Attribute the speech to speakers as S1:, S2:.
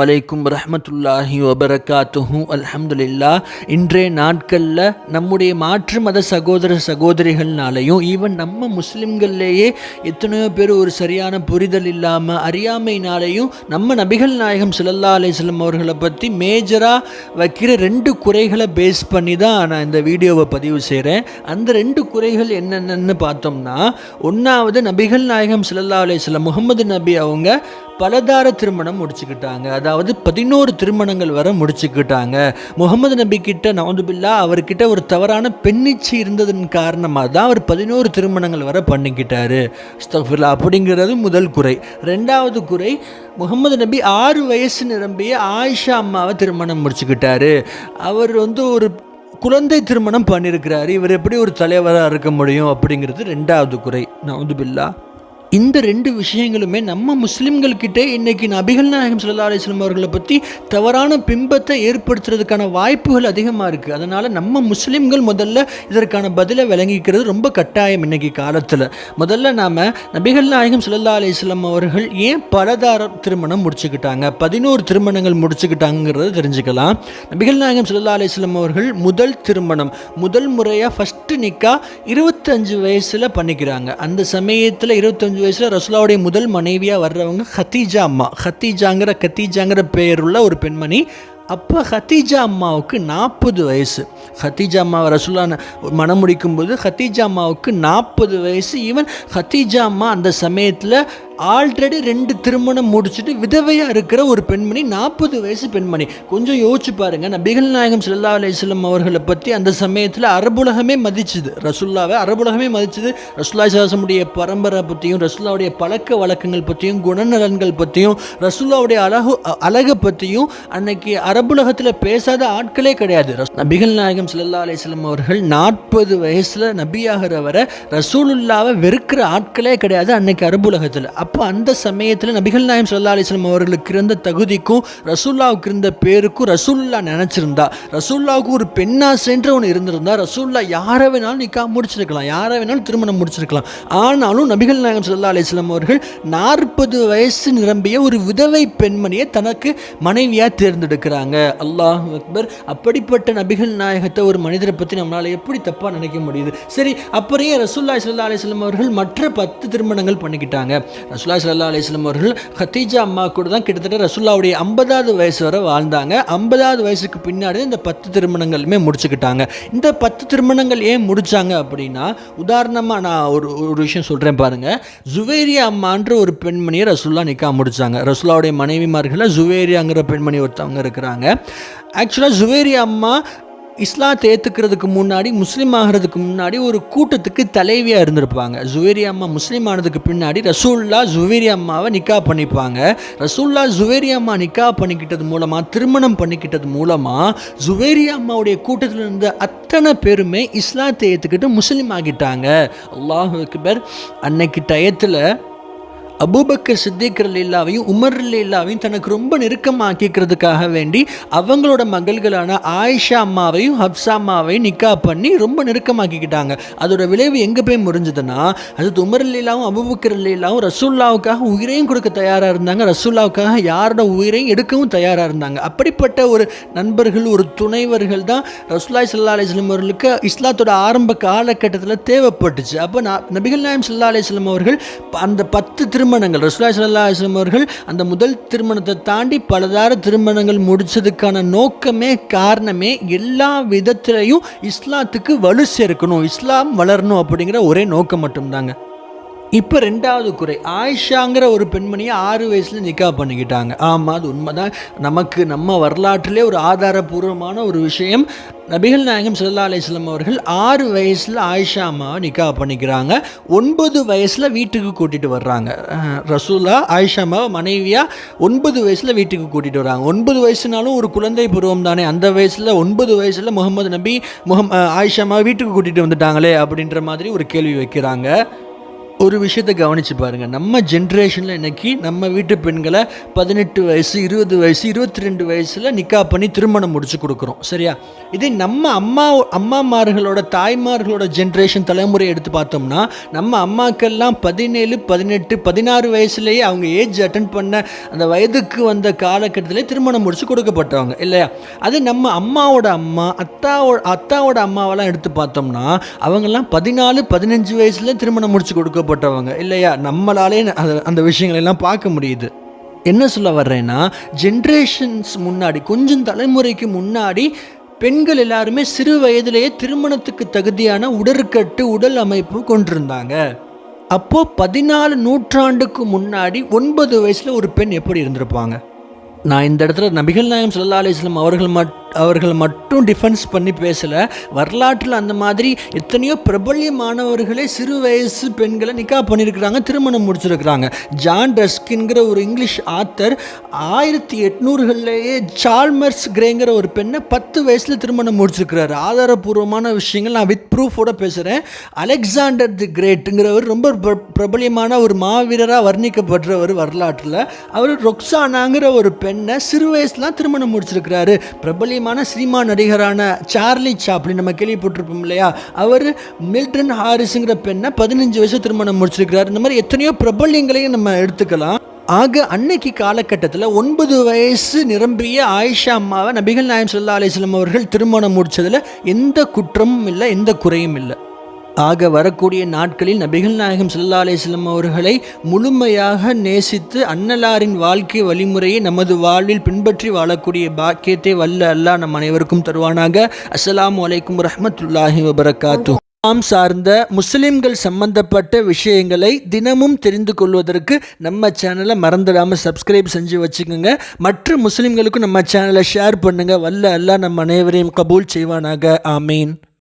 S1: அலைக்கும் ரஹமத்துல்லாஹி வபரகாத்துஹும் அல்ஹம்துலில்லா இன்றைய நாட்களில் நம்முடைய மாற்று மத சகோதர சகோதரிகள்னாலையும் ஈவன் நம்ம முஸ்லிம்கள்லேயே எத்தனையோ பேர் ஒரு சரியான புரிதல் இல்லாமல் அறியாமைனாலையும் நம்ம நபிகள் நாயகம் ஸல்லல்லாஹு அலிஸ்லம் அவர்களை பற்றி மேஜராக வைக்கிற ரெண்டு குறைகளை பேஸ் பண்ணி தான் நான் இந்த வீடியோவை பதிவு செய்கிறேன் அந்த ரெண்டு குறைகள் என்னென்னு பார்த்தோம்னா ஒன்றாவது நபிகள் நாயகம் ஸல்லல்லாஹு அலிஸ்லம் முகமது நபி அவங்க பலதார திருமணம் முடிச்சுக்கிட்டாங்க. அதாவது பதினோரு திருமணங்கள் வரை முடிச்சுக்கிட்டாங்க. முகமது நபி கிட்ட நவதுபில்லா அவர்கிட்ட ஒரு தவறான பெண்ணிச்சு இருந்ததன் காரணமாக தான் அவர் பதினோரு திருமணங்கள் வரை பண்ணிக்கிட்டாரு. ஸ்தஃபில்லா அப்படிங்கிறது முதல் குறை. ரெண்டாவது குறை முகமது நபி ஆறு வயசு நிரம்பிய ஆயிஷா அம்மாவை திருமணம் முடிச்சுக்கிட்டாரு. அவர் வந்து ஒரு குழந்தை திருமணம் பண்ணியிருக்கிறாரு. இவர் எப்படி ஒரு தலைவராக இருக்க முடியும் அப்படிங்கிறது ரெண்டாவது குறை. நவதுபில்லா. இந்த ரெண்டு விஷயங்களுமே நம்ம முஸ்லிம்கள்கிட்ட இன்னைக்கு நபிகள் நாயகம் ஸல்லல்லாஹு அலைஹி அவர்களை பற்றி தவறான பிம்பத்தை ஏற்படுத்துறதுக்கான வாய்ப்புகள் அதிகமாக இருக்குது அதனால் நம்ம முஸ்லீம்கள் முதல்ல இதற்கான பதிலை விளங்கிக்கிறது ரொம்ப கட்டாயம் இன்னைக்கு காலத்தில். முதல்ல நாம் நபிகள் நாயகம் ஸல்லல்லாஹு அலைஹி அவர்கள் ஏன் பலதார திருமணம் முடிச்சுக்கிட்டாங்க? பதினோரு திருமணங்கள் முடிச்சுக்கிட்டாங்கிறத தெரிஞ்சுக்கலாம். நபிகள் நாயகம் ஸல்லல்லாஹு அலைஹி அவர்கள் முதல் திருமணம் முதல் முறையாக ஃபஸ்ட்டு நிக்கா இருபத்தஞ்சு வயசில் பண்ணிக்கிறாங்க. அந்த சமயத்தில் இருபத்தஞ்சு வயசில் ரசுலாவுடைய முதல் மனைவியாக வர்றவங்க ஹத்தீஜா அம்மா. ஹத்தீஜாங்கிற கத்தீஜாங்கிற பெயருள்ள ஒரு பெண்மணி. அப்போ ஹத்தீஜா அம்மாவுக்கு நாற்பது வயசு. ஹத்தீஜா அம்மாவை ரசுல்லா மனம் முடிக்கும்போது ஹத்தீஜா அம்மாவுக்கு நாற்பது வயசு. ஈவன் ஹத்தீஜா அம்மா அந்த சமயத்தில் ஆல்ரெடி ரெண்டு திருமணம் முடிச்சுட்டு விதவையாக இருக்கிற ஒரு பெண்மணி நாற்பது வயசு பெண்மணி. கொஞ்சம் யோசிச்சு பாருங்கள் நபிகள் நாயகம் ஸல்லல்லாஹு அலிஸ்லம் அவர்களை பற்றி அந்த சமயத்தில் அரபுலகமே மதிச்சுது. ரசுல்லாவை அரபுலகமே மதிச்சுது. ரசுல்லா சாசமுடைய பரம்பரை பற்றியும் ரசுல்லாவுடைய பழக்க வழக்கங்கள் பற்றியும் குணநலன்கள் பற்றியும் ரசுல்லாவுடைய அழகு அழகை பற்றியும் அன்னைக்கு அரபுலகத்தில் பேசாத ஆட்களே கிடையாது. ரஸ்- நபிகள் நாயகம் ஸல்லல்லாஹு அலிஸ்லம் அவர்கள் நாற்பது வயசில் நபியாகிற வரை ரசூலுல்லாவை வெறுக்கிற ஆட்களே கிடையாது அன்னைக்கு அரபுலகத்தில் அப்போ அந்த சமயத்தில் நபிகள் நாயம் சல்லா அலைஹி அவர்களுக்கு இருந்த தகுதிக்கும் ரசூல்லாவுக்கு இருந்த பேருக்கும் ரசூல்லா நினச்சிருந்தா. ரசூல்லாவுக்கு ஒரு பெண்ணா சென்று ஒன்று இருந்திருந்தா ரசூல்லா யாரை வேணாலும் நிக்கா முடிச்சிருக்கலாம் யாரை வேணாலும் திருமணம் முடிச்சிருக்கலாம். ஆனாலும் நபிகள் நாயகம் சல்லா அலைஹி அவர்கள் நாற்பது வயசு நிரம்பிய ஒரு விதவை பெண்மணியை தனக்கு மனைவியாக தேர்ந்தெடுக்கிறாங்க. அல்லாஹ் அக்பர். அப்படிப்பட்ட நபிகள் நாயகத்தை ஒரு மனிதரை பற்றி நம்மளால் எப்படி தப்பாக நினைக்க முடியுது? சரி அப்புறையே ரசூல்லா சல்லா அலைஹி அவர்கள் மற்ற பத்து திருமணங்கள் பண்ணிக்கிட்டாங்க? ரசுல்லா சல்லா அலைஹி அவர்கள் ஹத்தீஜா அம்மா கூட தான் கிட்டத்தட்ட ரசுல்லாவுடைய ஐம்பதாவது வயசு வரை வாழ்ந்தாங்க. ஐம்பதாவது வயசுக்கு பின்னாடி இந்த பத்து திருமணங்களுமே முடிச்சுக்கிட்டாங்க. இந்த பத்து திருமணங்கள் ஏன் முடித்தாங்க அப்படின்னா உதாரணமாக நான் ஒரு ஒரு விஷயம் சொல்கிறேன் பாருங்கள் ஜுவேரியா அம்மான்ற ஒரு பெண்மணியை ரசுல்லா நிக்கா முடித்தாங்க ரசுல்லாவுடைய மனைவிமார்களில் ஜுவேரியாங்கிற பெண்மணி ஒருத்தவங்க இருக்கிறாங்க. ஆக்சுவலாக ஜுவேரியா அம்மா இஸ்லாத்தை ஏற்றுக்கிறதுக்கு முன்னாடி முஸ்லீம் ஆகிறதுக்கு முன்னாடி ஒரு கூட்டத்துக்கு தலைவியாக இருந்திருப்பாங்க. ஜுவேரி அம்மா முஸ்லீம் ஆனதுக்கு பின்னாடி ரசூல்லா ஜுவேரி அம்மாவை நிக்கா பண்ணிப்பாங்க. ரசூல்லா ஜுவேரி அம்மா நிக்கா பண்ணிக்கிட்டது மூலமாக திருமணம் பண்ணிக்கிட்டது மூலமாக ஜுவேரி அம்மாவுடைய கூட்டத்தில் இருந்த அத்தனை பேருமே இஸ்லாத்தை ஏற்றுக்கிட்டு முஸ்லீம் ஆகிட்டாங்க. அல்லாஹ் அக்பர் அன்னைக்கு டயத்தில் அபூபக்கர் சித்திக் இல்லாவையும் உமர் இல்லாவையும் தனக்கு ரொம்ப நெருக்கமாக்கிக்கிறதுக்காக வேண்டி அவங்களோட மகள்களான ஆயிஷா அம்மாவையும் ஹப்சா அம்மாவையும் நிக்கா பண்ணி ரொம்ப நெருக்கமாக்கிக்கிட்டாங்க. அதோட விளைவு எங்கே போய் முறிஞ்சதுன்னா அது உமர் இல்லாவும் அபூபக்கர் இல்லாவும் ரசூல்லாவுக்காக உயிரையும் கொடுக்க தயாராக இருந்தாங்க. ரசூல்லாவுக்காக யாரோட உயிரையும் எடுக்கவும் தயாராக இருந்தாங்க. அப்படிப்பட்ட ஒரு நண்பர்கள் ஒரு துணைவர்கள் தான் ரசூல்லாய் சல்லா அலிஸ்லம் அவர்களுக்கு இஸ்லாத்தோட ஆரம்ப காலகட்டத்தில் தேவைப்பட்டுச்சு. அப்போ நான் நபிகள் நாயம் சல்லா அலிஸ்லம் அவர்கள் அந்த பத்து திருமணங்கள். ரசூலாய் சல்லா அவர்கள் அந்த முதல் திருமணத்தை தாண்டி பலதார திருமணங்கள் முடித்ததுக்கான நோக்கமே காரணமே எல்லா விதத்திலையும் இஸ்லாத்துக்கு வலு சேர்க்கணும் இஸ்லாம் வளரணும் அப்படிங்கிற ஒரே நோக்கம் மட்டும்தாங்க. இப்போ ரெண்டாவது குறை. ஆயிஷாங்கிற ஒரு பெண்மணியை ஆறு வயசில் நிக்கா பண்ணிக்கிட்டாங்க. ஆமாம் அது உண்மைதான். நமக்கு நம்ம வரலாற்றிலே ஒரு ஆதாரபூர்வமான ஒரு விஷயம். நபிகள் நாயகம் சல்லா அலைஹி அவர்கள் ஆறு வயசில் ஆயிஷா அம்மாவை நிக்கா பண்ணிக்கிறாங்க. ஒன்பது வயசில் வீட்டுக்கு கூட்டிகிட்டு வர்றாங்க. ரசூலா ஆயிஷா அம்மாவை மனைவியாக ஒன்பது வயசில் வீட்டுக்கு கூட்டிகிட்டு வர்றாங்க. ஒன்பது வயசுனாலும் ஒரு குழந்தை பருவம் தானே. அந்த வயசில் ஒன்பது வயசில் முகமது நபி முகம் ஆயிஷா அம்மாவை வீட்டுக்கு கூட்டிகிட்டு வந்துட்டாங்களே அப்படின்ற மாதிரி ஒரு கேள்வி வைக்கிறாங்க. ஒரு விஷயத்தை கவனித்து பாருங்கள் நம்ம ஜென்ரேஷனில் இன்றைக்கி நம்ம வீட்டு பெண்களை பதினெட்டு வயசு இருபது வயசு இருபத்தி ரெண்டு வயசில் நிக்கா பண்ணி திருமணம் முடிச்சு கொடுக்குறோம். சரியா? இதே நம்ம அம்மா அம்மாமார்களோட தாய்மார்களோட ஜென்ரேஷன் தலைமுறை எடுத்து பார்த்தோம்னா நம்ம அம்மாக்கள்லாம் பதினேழு பதினெட்டு பதினாறு வயசுலேயே அவங்க ஏஜ் அட்டன் பண்ண அந்த வயதுக்கு வந்த காலகட்டத்திலே திருமணம் முடிச்சு கொடுக்கப்பட்டவங்க. இல்லையா? அது நம்ம அம்மாவோட அம்மா அத்தாவோட அத்தாவோட அம்மாவெல்லாம் எடுத்து பார்த்தோம்னா அவங்கெல்லாம் பதினாலு பதினஞ்சு வயசுல திருமணம் முடிச்சு பாதிக்கப்பட்டவங்க இல்லையா? நம்மளாலே அது- அந்த விஷயங்களெல்லாம் பார்க்க முடியுது. என்ன சொல்ல வர்றேன்னா ஜென்ரேஷன்ஸ் முன்னாடி கொஞ்சம் தலைமுறைக்கு முன்னாடி பெண்கள் எல்லாருமே சிறு வயதிலேயே திருமணத்துக்கு தகுதியான உடற்கட்டு உடல் அமைப்பு கொண்டிருந்தாங்க. அப்போ பதினாலு நூற்றாண்டுக்கு முன்னாடி ஒன்பது வயசுல ஒரு பெண் எப்படி இருந்திருப்பாங்க? நான் இந்த இடத்துல நபிகள் நாயம் சல்லா அலிஸ்லாம் அவர்கள் மட்டும் அவர்கள் மட்டும் டிஃபென்ஸ் பண்ணி பேசலை. வரலாற்றில் அந்த மாதிரி எத்தனையோ பிரபல்யமானவர்களே சிறு வயசு பெண்களை நிக்கா பண்ணியிருக்கிறாங்க திருமணம் முடிச்சிருக்கிறாங்க. ஜான் டஸ்கின்கிற ஒரு இங்கிலீஷ் ஆத்தர் ஆயிரத்தி எட்நூறுகள்லேயே சால்மர்ஸ் கிரேங்கிற ஒரு பெண்ணை பத்து வயசில் திருமணம் முடிச்சிருக்கிறாரு. ஆதாரபூர்வமான விஷயங்கள் நான் வித் ப்ரூஃபோட பேசுகிறேன் அலெக்சாண்டர் தி கிரேட்டுங்கிறவர் ரொம்ப பிரபலியமான ஒரு மாவீரராக வர்ணிக்கப்படுறவர் வரலாற்றில். அவர் ரொக்ஸானாங்கிற ஒரு பெண்ணை சிறு வயசுலாம் திருமணம் முடிச்சிருக்கிறாரு. பிரபலியமான சினிமா நடிகரான சார்லி சாப்ளின் நம்ம கேள்விப்பட்டிருப்போம் இல்லையா? அவர் மில்டன் ஹாரிஸுங்கிற பெண்ணை பதினஞ்சு வயசு திருமணம் முடிச்சிருக்கிறார். இந்த மாதிரி எத்தனையோ பிரபல்யங்களையும் நம்ம எடுத்துக்கலாம். ஆக அன்னைக்கு காலகட்டத்தில் ஒன்பது வயசு நிரம்பிய ஆயிஷா அம்மாவை நபிகள் நாயம் சொல்லா அலைஹி அவர்கள் திருமணம் முடித்ததில் எந்த குற்றமும் இல்லை எந்த குறையும் இல்லை. ஆக வரக்கூடிய நாட்களில் நபிகள் நாயகம் சல்லா அலிஸ்லம் அவர்களை முழுமையாக நேசித்து அன்னலாரின் வாழ்க்கை வழிமுறையை நமது வாழ்வில் பின்பற்றி வாழக்கூடிய பாக்கியத்தை வல்ல அல்லாஹ் நம் அனைவருக்கும் தருவானாக. அஸ்லாம் அலைக்கும் ரஹமத்துல்லாஹி வபரகாத்து. நாம் சார்ந்த முஸ்லிம்கள் சம்பந்தப்பட்ட விஷயங்களை தினமும் தெரிந்து கொள்வதற்கு நம்ம சேனலை மறந்துடாமல் சப்ஸ்கிரைப் செஞ்சு வச்சுக்கோங்க. மற்ற முஸ்லிம்களுக்கும் நம்ம சேனலை ஷேர் பண்ணுங்கள் வல்ல அல்லாஹ் நம் அனைவரையும் கபூல் செய்வானாக. ஆமீன்.